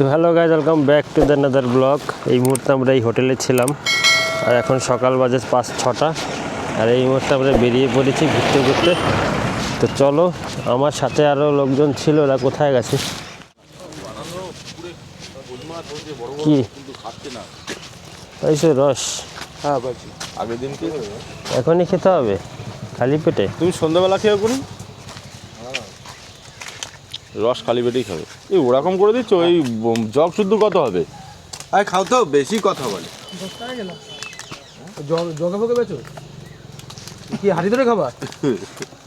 তো hello guys welcome back to the another blog এই মুহূর্তে আমরা এই হোটেলে ছিলাম। আর এখন সকাল বাজে পাঁচ ছটা। আর এই মুহূর্তে আমরা বেরিয়ে পড়েছি ঘুরতে ঘুরতে। তো চলো আমার সাথে আরও লোকজন ছিল ওরা কোথায় গেছে? কি? ওইসব রস। হ্যাঁ পাচ্ছি আগের দিন কি এখনই খেতে হবে? খালি পেটে? তুমি সন্ধ্যাবেলা খেয়ে করুন রস খালি পেটেই খাবে। এই ওরকম করে দিচ্ছ ওই জগ শুদ্ধ কত হবে? আরে খাও তো বেশি কথা বলে। জগে ফগে বেচো? কি হাড়ি ধরে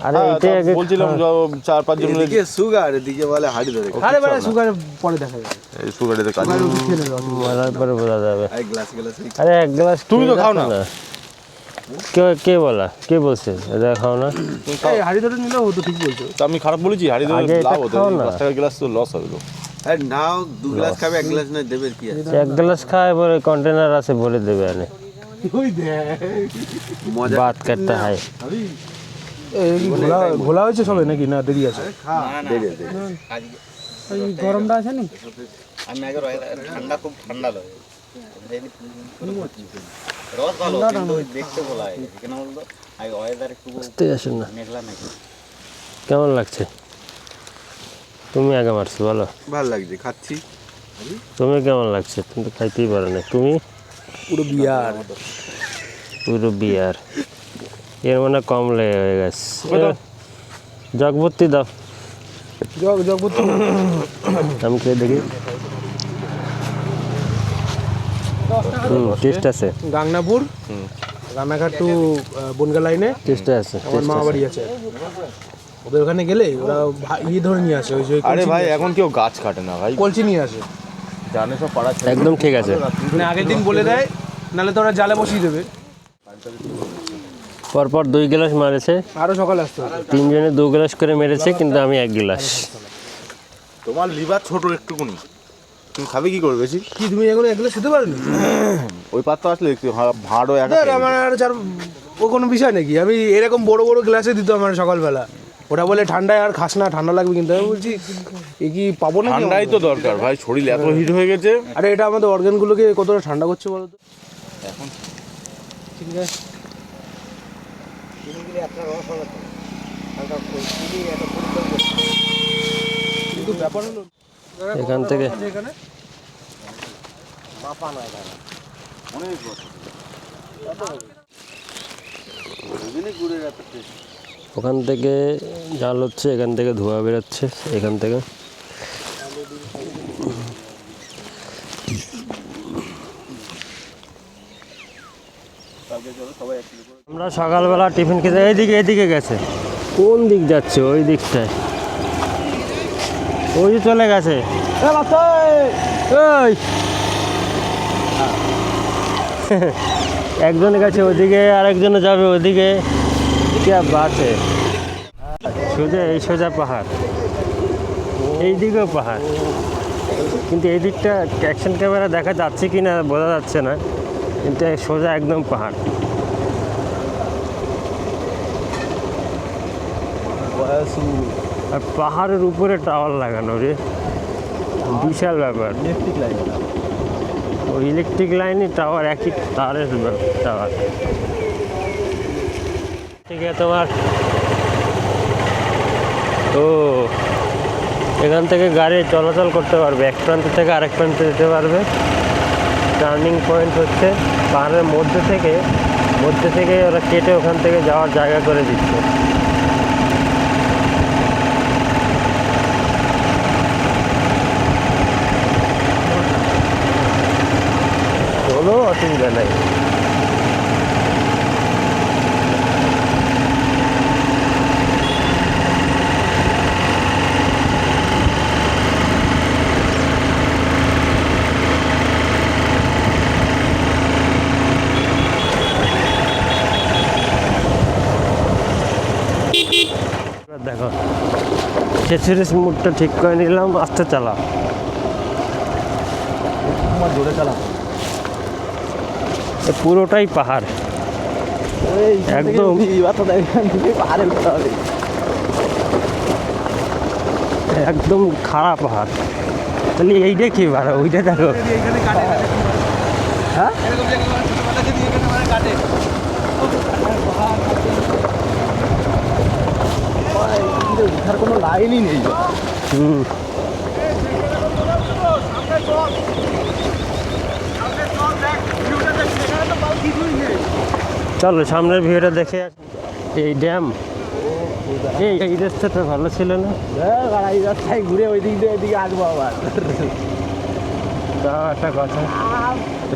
আরে হ্যাঁ, আগে বলছিলাম চার পাঁচ জন এদিকে সুগার এদিকে বলে হাড়ি ধরে আরে বেড়া সুগার পরে দেখা যাবে। এই কাজ সুগার মারার পরে বোঝা যাবে। আরে গ্লাস গ্লাস আরে এক গ্লাস তুমি তো খাও না। কে কে বলা? কে বলছে? এটা খাও না। এই হাড়ি ধরে নিলে হতো ঠিক বলছো। তা আমি খারাপ বলেছি হাড়ি ধরে লাভ হতো দশ টাকা গ্লাস তো লস হবে তো। আরে নাও দু গ্লাস খাবে এক গ্লাস না দেবে কি আছে? এক গ্লাস খায় পরে কন্টেনার আছে ভরে দেবে আনে ওই দেখ। মজা। বাত কাটতে হয়। এই ঘোলা ঘোলা হয়েছে সবে নাকি? না দেরি আছে। গরমটা আছে নি? আমি আগে ঠান্ডা খুব ঠান্ডা লাগে। রস ভালো কিন্তু দেখতে বলা হয় কেন বলতো আগে ওয়েদার একটু আসেন না মেঘলা নাকি কেমন লাগছে? তুমি আগে মারছো বলো। ভালো লাগছে খাচ্ছি। তুমি কেমন লাগছে? তুমি তো খাইতেই পারো না। তুমি? পুরো বিয়ার। পুরো বিয়ার। এর মানে কম লেগে হয়ে গেছে। জগবর্তী দাও। জগ জগবতী। আমি খেয়ে দেখি হুম টেস্ট আছে। গাংনাপুর রানাঘাট টু বনগা লাইনে টেস্ট আছে আমার টেস্ট মা আছে। বাড়ি আছে। ওদের ওখানে গেলে ওরা ইয়ে ধরে নিয়ে আসে ওই যে আরে ভাই এখন কেউ গাছ কাটে না ভাই। কলসি নিয়ে আসে। জানে সব পাড়া একদম ঠিক আছে। মানে আগের দিন বলে দেয় নাহলে তো ওরা জালে বসিয়ে দেবে। পরপর দুই গ্লাস মারেছে। আরও সকাল আসতে তিনজনে দু গ্লাস করে মেরেছে কিন্তু আমি এক গ্লাস। তোমার লিভার ছোট একটুকুনি। তুমি খাবে কি করবে বেশি? কি তুমি এগুলো এগুলো শুতে পারোনি? ওই পাত্র আসলে দেখতে ভাঁড়ও একা আমার আর চার ও কোনো বিষয় নাকি আমি এরকম বড় বড় গ্লাসে দিত আমার সকালবেলা। ওটা বলে ঠান্ডায় আর খাস না ঠান্ডা লাগবে কিন্তু। আমি বলছি এ কি পাবো না ঠান্ডাই তো দরকার ভাই শরীর এত হিট হয়ে গেছে। আরে এটা আমাদের অর্গানগুলোকে কতটা ঠান্ডা করছে বলো তো? এখন ঠিক আছে। কিন্তু ব্যাপার হলো এখান থেকে। ওখান থেকে জাল হচ্ছে এখান থেকে ধোঁয়া বেরোচ্ছে এখান থেকে। আমরা সকালবেলা টিফিন খেতে এইদিকে এইদিকে গেছে। কোন দিক যাচ্ছে ওই দিকটায়? ওই চলে গেছে। ওই। একজন গেছে ওদিকে আরেকজন যাবে ওদিকে। কে বাসে সোজা এই সোজা পাহাড়। এই দিকেও পাহাড়। কিন্তু এই দিকটা অ্যাকশন ক্যামেরা দেখা যাচ্ছে কি না বোঝা যাচ্ছে না। কিন্তু সোজা একদম পাহাড়। আর পাহাড়ের উপরে টাওয়ার লাগানো রে। বিশাল ব্যাপার। ইলেকট্রিক লাইন ওই ইলেকট্রিক লাইনে টাওয়ার একই তারের টাওয়ার ঠিক আছে তোমার। ও এখান থেকে গাড়ি চলাচল করতে পারবে। এক প্রান্ত থেকে আরেক প্রান্তে যেতে পারবে। টার্নিং পয়েন্ট হচ্ছে পাহাড়ের মধ্যে থেকে মধ্যে থেকে ওরা কেটে ওখান থেকে যাওয়ার জায়গা করে দিচ্ছে কোনো অসুবিধা নাই। দেখো মুডটা ঠিক করে নিলাম আস্তে চালা জোরে চালা পুরোটাই পাহাড়। একদম। একদম খারাপ পাহাড়। তাহলে এইটা কি ভাড়া ওইটা দেখো। হ্যাঁ? মানে মানে উঠার কোনো লাইনই নেই। হুম। চলো সামনের ভিউটা দেখে এই ড্যাম। এই এই রাস্তাটা ভালো ছিল না। এই রাস্তায় ঘুরে ওই দিক দিয়ে এদিকে আসব আবার। তাও একটা কথা।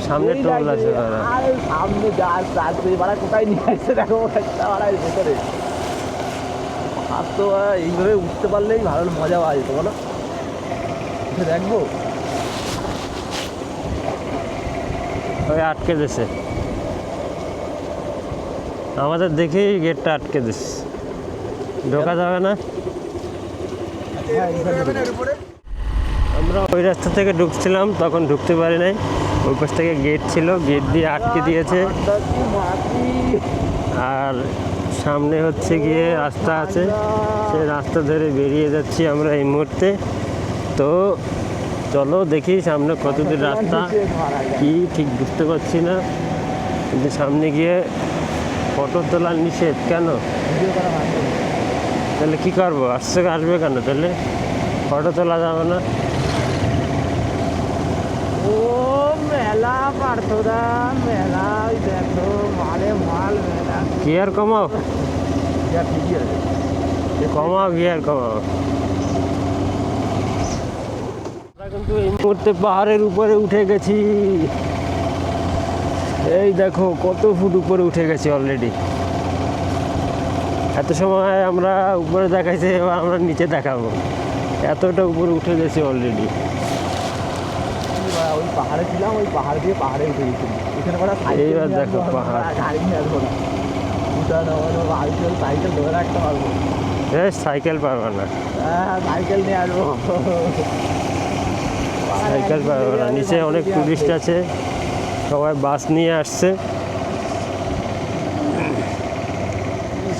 সামনে টোল আছে সামনে যা আসছে বাড়া কোথায় নিয়ে আসছে দেখো একটা বাড়া ভেতরে। আর তো এইভাবে উঠতে পারলেই ভালো মজা পাওয়া যেত বলো। উঠে দেখব? ওই আটকে দিছে আমাদের দেখেই গেটটা আটকে দিছে ঢোকা যাবে না? আমরা ওই রাস্তা থেকে ঢুকছিলাম তখন ঢুকতে পারি নাই। ওই পাশ থেকে গেট ছিল গেট দিয়ে আটকে দিয়েছে। আর সামনে হচ্ছে গিয়ে রাস্তা আছে। সে রাস্তা ধরে বেরিয়ে যাচ্ছি আমরা এই মুহূর্তে। তো চলো দেখি সামনে কতদূর রাস্তা কি ঠিক বুঝতে পারছি না। কিন্তু সামনে গিয়ে ফটো তোলা নিষেধ কেন? তাহলে কি করব? আসছে আসবে কেন তাহলে? ফটো তোলা যাবে না। ও মেলা পার্থদা মেলা দেখো মালে মাল মেলা। গিয়ার কমাও? কমাও গিয়ার কমাও? কিন্তু এই মুহূর্তে পাহাড়ের উপরে উঠে গেছি। এই দেখো কত ফুট উপরে উঠে গেছে অলরেডি এত সময় আমরা উপরে দেখাইছি এবার আমরা নিচে দেখাবো। এতটা উপরে উঠে গেছে অলরেডি ওই পাহাড়ে ছিলাম ওই পাহাড় দিয়ে পাহাড়ে উঠে গেছিলাম এখানে এইবার দেখো পাহাড়। সাইকেল ধরে রাখতে পারব। এ সাইকেল পাবে না। হ্যাঁ সাইকেল নিয়ে আসব। সাইকেল পাবে না। নিচে অনেক টুরিস্ট আছে। সবাই বাস নিয়ে আসছে।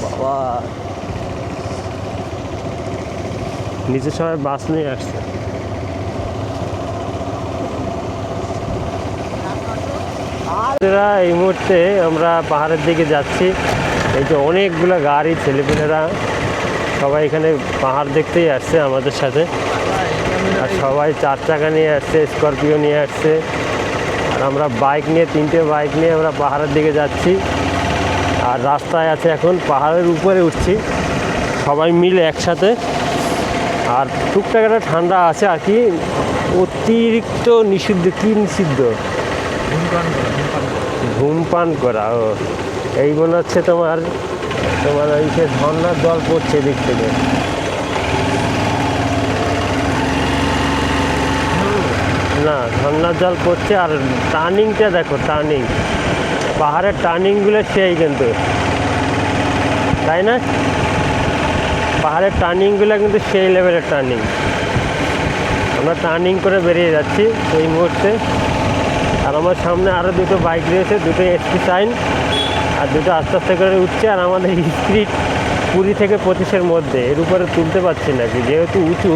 বাবা। নিচে সবাই বাস নিয়ে আসছে। এই মুহূর্তে আমরা পাহাড়ের দিকে যাচ্ছি। এই যে অনেকগুলো গাড়ি, ছেলেপেলেরা সবাই এখানে পাহাড় দেখতেই আসছে আমাদের সাথে। আর সবাই চার চাকা নিয়ে আসছে, স্করপিও নিয়ে আসছে। আর আমরা বাইক নিয়ে, তিনটে বাইক নিয়ে আমরা পাহাড়ের দিকে যাচ্ছি। আর রাস্তায় আছে এখন, পাহাড়ের উপরে উঠছি। সবাই মিলে একসাথে। আর টুকটাক একটা ঠান্ডা আছে, আর কি অতিরিক্ত নিষিদ্ধ, কি নিষিদ্ধ? ধূমপান করা, ও। এই মনে হচ্ছে তোমার তোমার ওই সে ঝর্নার জল পড়ছে দিক থেকে। না ঝর্নার জল পড়ছে আর টার্নিংটা দেখো, টার্নিং। পাহাড়ের টার্নিংগুলো সেই কিন্তু। তাই না? পাহাড়ের টার্নিংগুলো কিন্তু সেই লেভেলের টার্নিং। আমরা টার্নিং করে বেরিয়ে যাচ্ছি এই মুহূর্তে। আর আমার সামনে আরও দুটো বাইক রয়েছে, দুটো এসপি সাইন আর দুটো আস্তে আস্তে করে উঠছে আর আমাদের স্পিড কুড়ি থেকে পঁচিশের মধ্যে। এর উপরে তুলতে পারছি না, যেহেতু উঁচু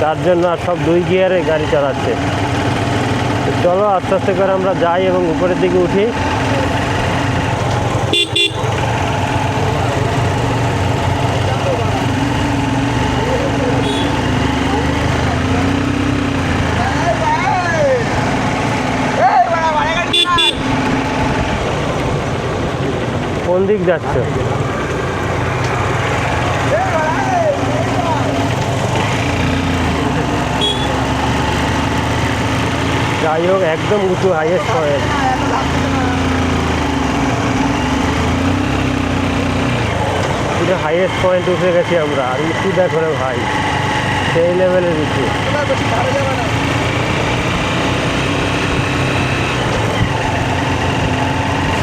তার জন্য আর সব দুই গিয়ারে গাড়ি চালাচ্ছে। চলো আস্তে আস্তে করে আমরা যাই এবং উপরের দিকে উঠি। কোন দিক যাচ্ছ? যাই হোক, একদম উঁচু হাইয়েস্ট পয়েন্ট হাইয়েস্ট পয়েন্ট উঠে গেছি আমরা। আর উঁচু দেখো রে ভাই, সেই লেভেলের উঁচু।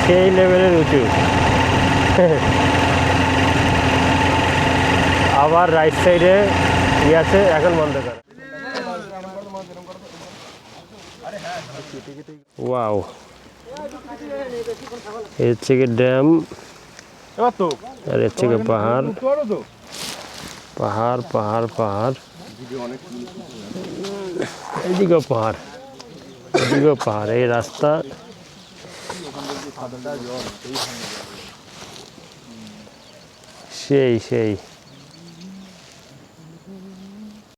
সেই লেভেলের উঁচু। আবার রাইট সাইডে ই আছে, এখন বন্ধ কর। ওয়াও এর থেকে ড্যাম। আর এর থেকে পাহাড়। পাহাড় পাহাড় পাহাড়। এইদিকেও পাহাড়। এইদিকেও পাহাড়। এই রাস্তা। সেই সেই।